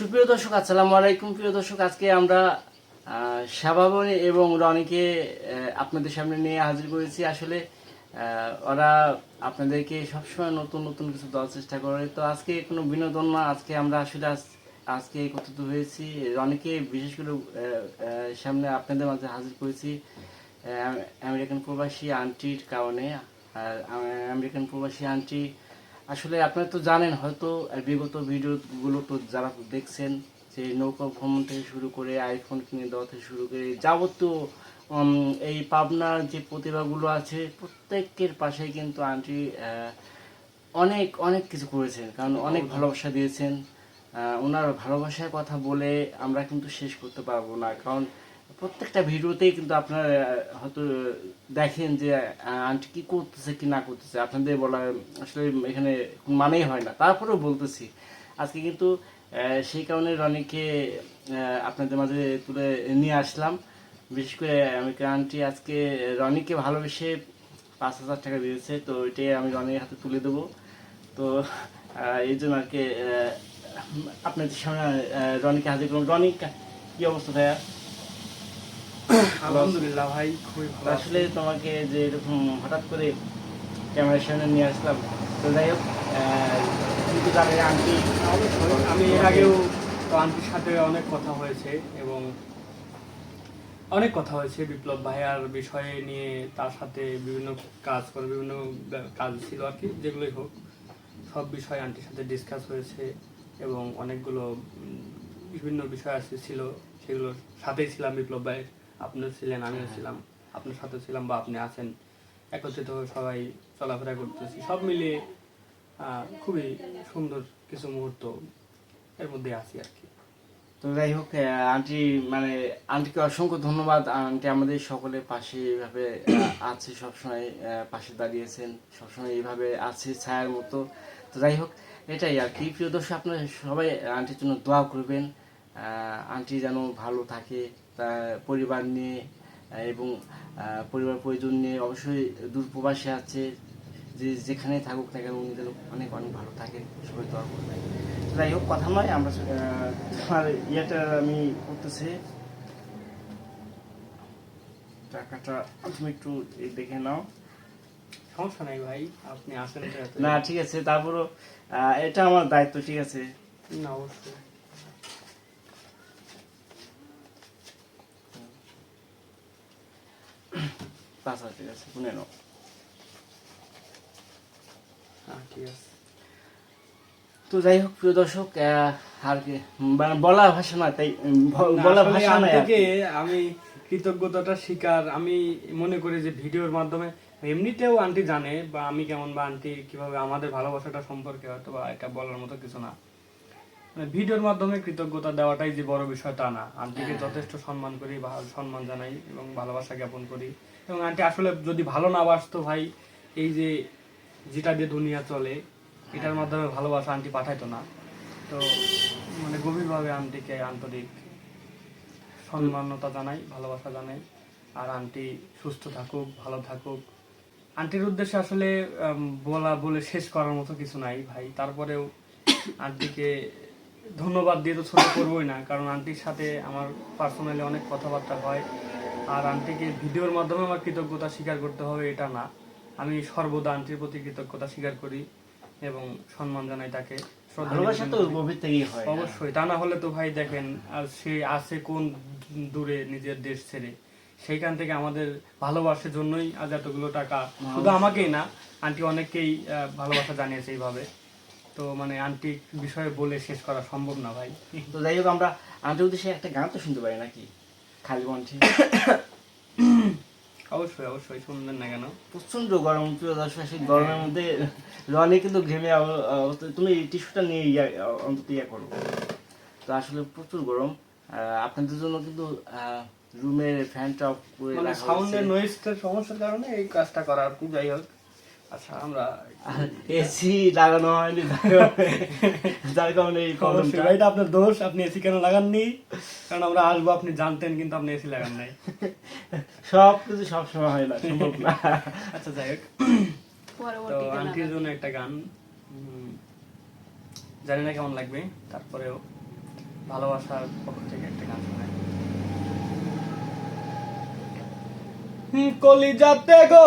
সুপ্রিয় দর্শক, আসসালামু আলাইকুম। প্রিয় দর্শক, আজকে আমরা শাবাবনী এবং রনিকে আপনাদের সামনে নিয়ে হাজির করেছি। আসলে ওরা আপনাদেরকে সবসময় নতুন নতুন কিছু দেওয়ার চেষ্টা করে। তো আজকে কোনো বিনোদন না, আজকে আমরা আসলে আজকে একত্রিত হয়েছি। রনিকে বিশেষ করে সামনে আপনাদের মাঝে হাজির করেছি আমেরিকান প্রবাসী আন্টির কারণে। আমেরিকান প্রবাসী আন্টি আসলে আপনারা তো জানেন হয়তো বিগত ভিডিওগুলো তো যারা দেখছেন যে নৌকা ভ্রমণ থেকে শুরু করে আইফোন কিনে দেওয়া থেকে শুরু করে যাবতীয় এই পাবনার যে প্রতিভাগুলো আছে প্রত্যেকের পাশে কিন্তু আন্টি অনেক অনেক কিছু করেছেন। কারণ অনেক ভালোবাসা দিয়েছেন। ওনার ভালোবাসার কথা বলে আমরা কিন্তু শেষ করতে পারব না। কারণ প্রত্যেকটা ভিডিওতেই কিন্তু আপনারা হয়তো দেখেন যে আন্টি কি করতেছে, কি না করতেছে। আপনাদের বলা, আসলে এখানে মানেই হয় না। তারপরেও বলতেছি, আজকে কিন্তু সেই কারণে রনিকে আপনাদের মাঝে তুলে নিয়ে আসলাম। বিশেষ করে আমি আন্টি আজকে, রনিকে ভালোবেসে পাঁচ হাজার টাকা দিয়েছে, তো এটাই আমি রনির হাতে তুলে দেবো। তো এই জন্য আর কি আপনাদের সামনে রনিকে হাজির করুন রনি কা- কি অবস্থা ভাইয়া? আলহামদুলিল্লাহ ভাই খুবই ভালো আসলে তোমাকে যে এরকম হঠাৎ করে ক্যামেরার সামনে নিয়ে আসলাম তো যাই হোক আহ, তুমি তো জানেন আন্টি। আমি এর আগেও তো আন্টির সাথে অনেক কথা হয়েছে এবং অনেক কথা হয়েছে বিপ্লব ভাইয়ার বিষয়ে নিয়ে তার সাথে বিভিন্ন কাজ করে বিভিন্ন কাজ ছিল আর কি যেগুলোই হোক সব বিষয়ে আন্টির সাথে ডিসকাস হয়েছে এবং অনেকগুলো বিভিন্ন বিষয় আছে ছিল সেগুলোর সাথেই ছিলাম বিপ্লব ভাই আপনিও ছিলেন আমিও ছিলাম আপনার সাথে ছিলাম বা আপনি আছেন। একত্রিত হয়ে সবাই চলাফেরা করতেছি। সব মিলিয়ে খুবই সুন্দর কিছু মুহূর্ত এর মধ্যে আছি আর কি। তো যাই হোক আন্টি মানে আন্টিকে অসংখ্য ধন্যবাদ। আন্টি আমাদের সকলের পাশে এইভাবে আছে সবসময় পাশে দাঁড়িয়েছেন সবসময় এইভাবে আছে ছায়ার মতো। তো যাই হোক এটাই আর কি। প্রিয় দর্শক আপনারা সবাই আন্টির জন্য দোয়া করবেন। আন্টি যেন ভালো থাকে পরিবার নিয়ে এবং পরিবার প্রয়োজন নিয়ে অবশ্যই দূর প্রবাসে আছে। যে যেখানে থাকুক না কেন উনি অনেক অনেক ভালো থাকে সবাই দোয়া করবেন। যাই হোক কথা নয় আমরা তোমার ইয়েটা আমি করতেছি। টাকাটা তুমি একটু দেখে নাও। সমস্যা নাই ভাই আপনি আসেন না ঠিক আছে তারপরও এটা আমার দায়িত্ব ঠিক আছে? না অবশ্যই। আচ্ছা ঠিক আছে শুনে নাও হ্যাঁ ঠিক আছে তো যাই হোক প্রিয় দর্শক আর কি মানে বলা ভাষা না তাই না, বলা ভাষা নাই আর আন্টিকে কি। আমি কৃতজ্ঞতাটা স্বীকার আমি মনে করি যে ভিডিওর মাধ্যমে এমনিতেও আন্টি জানে বা আমি কেমন বা আন্টি কীভাবে আমাদের ভালোবাসাটা সম্পর্কে হয়তো বা এটা বলার মতো কিছু না। মানে ভিডিওর মাধ্যমে কৃতজ্ঞতা দেওয়াটাই যে বড় বিষয় তা না। আন্টিকে যথেষ্ট সম্মান করি সম্মান জানাই এবং ভালোবাসা জ্ঞাপন করি। এবং আন্টি, আসলে যদি ভালো না বাসতো ভাই, এই যে যেটা দিয়ে দুনিয়া চলে, এটার মাধ্যমে ভালোবাসা আন্টি পাঠাইতো না। তো মানে গভীরভাবে আন্টিকে আন্তরিক সম্মানতা জানাই, ভালোবাসা জানাই। আর আন্টি সুস্থ থাকুক, ভালো থাকুক। আন্টির উদ্দেশ্যে আসলে বলা বলে শেষ করার মতো কিছু নাই ভাই। তারপরেও আন্টিকে ধন্যবাদ দিয়ে তো ছোট করবোই না, কারণ আন্টির সাথে আমার পার্সোনালি অনেক কথাবার্তা হয়। আর আন্টিকে ভিডিওর মাধ্যমে আমার কৃতজ্ঞতা স্বীকার করতে হবে এটা না। আমি সর্বদা আন্টির প্রতি কৃতজ্ঞতা স্বীকার করি এবং সম্মান জানাই তাকে। ভালোবাসা তো গভীর থেকেই হয়। অবশ্যই তা না হলে তো ভাই দেখেন আর সে আছে কোন দূরে নিজের দেশ ছেড়ে? সেইখান থেকে আমাদের ভালোবাসার জন্যই আজ এতগুলো টাকা শুধু আমাকেই না আন্টি অনেককেই ভালোবাসা জানিয়েছে এইভাবে। তো মানে আন্টি বিষয়ে বলে শেষ করা সম্ভব না ভাই। তো যাই হোক আমরা আন্টির উদ্দেশ্যে একটা গান তো শুনতে পারি নাকি? খালি কণ্ঠে। অবশ্যই অবশ্যই শুনবেন না কেন? প্রচণ্ড গরম প্রিয় দর্শক সেই গরমের মধ্যে রনি কিন্তু ঘেমে তুমি এই টিস্যুটা নিয়ে ইয়া অন্তত ইয়া করো। তো আসলে প্রচুর গরম। আপনাদের জন্য কিন্তু রুমের ফ্যানটা অফ করে মানে সাউন্ডের। নয়েজটার সমস্যার কারণে এই কাজটা করা আর কি যাই হোক। আচ্ছা আমরা এসি লাগানো হয়নি যার- যার কারণে এই প্রবলেমটা এটা আপনার দোষ আপনি এসি কেন লাগাননি? কারণ আমরা আসব আপনি জানতেন কিন্তু আপনি এসি লাগান নাই। সব কিছু সবসময় হয় না সম্ভব না। আচ্ছা যাই হোক। তো পরবর্তীতে আন্টির জন্য একটা গান। জানি না কেমন লাগবে তারপরেও ভালোবাসার পক্ষ থেকে একটা গান শোনাই কলিজাতে গো?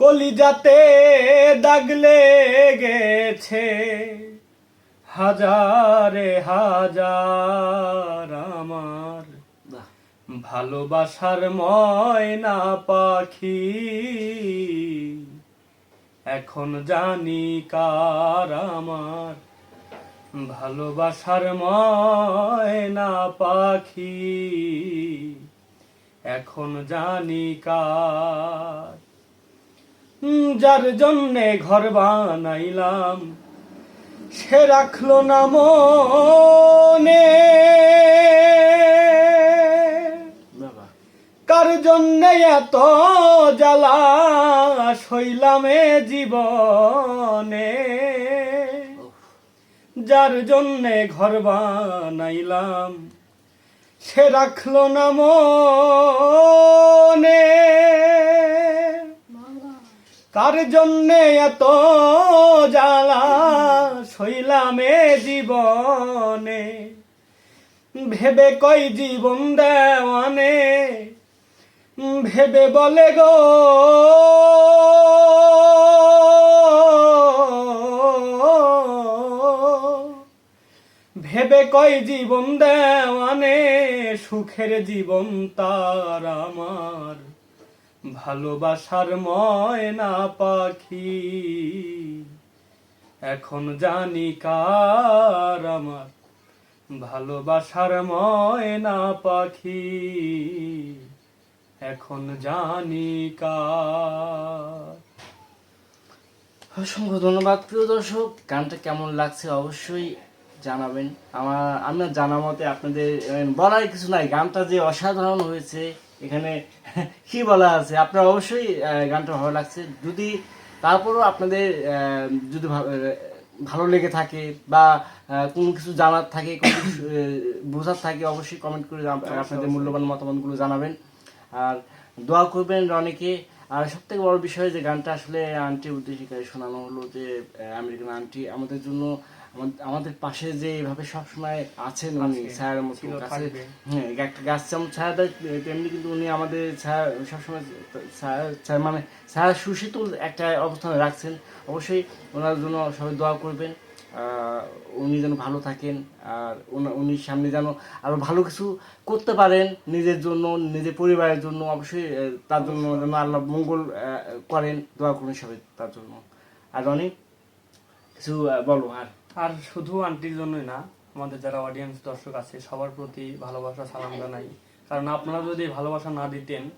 কলিজাতে দাগ লেগেছে হাজারে হাজার আমার। ভালোবাসার ময়না পাখি এখন জানি কার আমার ভালোবাসার ময়না পাখি। এখন জানি কার। যার জন্যে ঘর বানাইলাম, সে রাখল না মনে। কার জন্যে এত জ্বালা শৈলামে জীবনে? যার জন্যে ঘর বানাইলাম, সে রাখল না মনে। কার জন্যে এত জ্বালা শৈলামে জীবনে? ভেবে কই জীবন দেওয়ানে? ভেবে বলে গো। ভেবে কই জীবন দেওয়ানে, সুখের জীবন তার আমার। ভালোবাসার ময়না পাখি, এখন জানি কার আমার। ভালোবাসার ময়না পাখি। এখন জানি কার। অসংখ্য ধন্যবাদ প্রিয় দর্শক। গানটা কেমন লাগছে অবশ্যই জানাবেন। আমার আপনার জানা মতে আপনাদের বলার কিছু নাই। গানটা যে অসাধারণ হয়েছে এখানে কি বলা আছে? আপনার অবশ্যই গানটা ভালো লাগছে। যদি তারপরও আপনাদের যদি ভালো লেগে থাকে বা কোনো কিছু জানার থাকে কোনো কিছু বোঝার থাকে অবশ্যই কমেন্ট করে আপনাদের মূল্যবান মতামতগুলো জানাবেন। আর দোয়া করবেন অনেকে আর সব থেকে বড় বিষয় যে গানটা আসলে আন্টির উদ্দেশ্যে করে শোনানো হলো যে আমেরিকান আন্টি আমাদের জন্য আমাদের পাশে যে এভাবে সবসময় আছেন উনি ছায়ার মতো কাছে। হ্যাঁ একটা গাছ যেমন ছায়া দেয় তেমনি কিন্তু উনি আমাদের ছায়া সবসময় ছায়া মানে ছায়া সুশীতল একটা অবস্থানে রাখছেন। অবশ্যই ওনার জন্য সবাই দোয়া করবেন। উনি যেন ভালো থাকেন আর উনা- উনি সামনে যেন আরও ভালো কিছু করতে পারেন নিজের জন্য নিজের পরিবারের জন্য অবশ্যই তার জন্য যেন আল্লাহ মঙ্গল করেন দোয়া করুন সবাই তার জন্য। আর অনেক কিছু বলো। আর আর শুধু আন্টির জন্যই না আমাদের যারা অডিয়েন্স দর্শক আছে সবার প্রতি ভালোবাসা সালাম জানাই। কারণ আপনারা যদি ভালোবাসা না দিতেন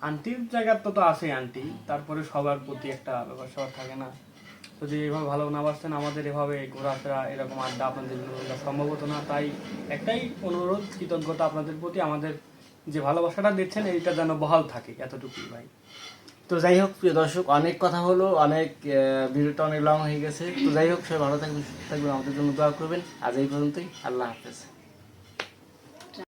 আন্টির জায়গার তো তো আছে আন্টি তারপরে সবার প্রতি একটা ব্যাপার থাকে না। যদি এভাবে ভালো না বাসতেন, আমাদের এভাবে ঘোরাফেরা, এরকম আড্ডা আপনাদের জন্য সম্ভব হতো না। তাই একটাই অনুরোধ, কৃতজ্ঞতা আপনাদের প্রতি, আমাদের যে ভালোবাসাটা দিচ্ছেন, এইটা যেন বহাল থাকে এতটুকু ভাই। তো যাই হোক, প্রিয় দর্শক, অনেক কথা হলো, অনেক ভিডিওটা অনেক লং হয়ে গেছে। তো যাই হোক, সবাই ভালো থাকবেন, সুস্থ থাকবেন, আমাদের জন্য দোয়া করবেন। আজ এই পর্যন্তই, আল্লাহ হাফেজ।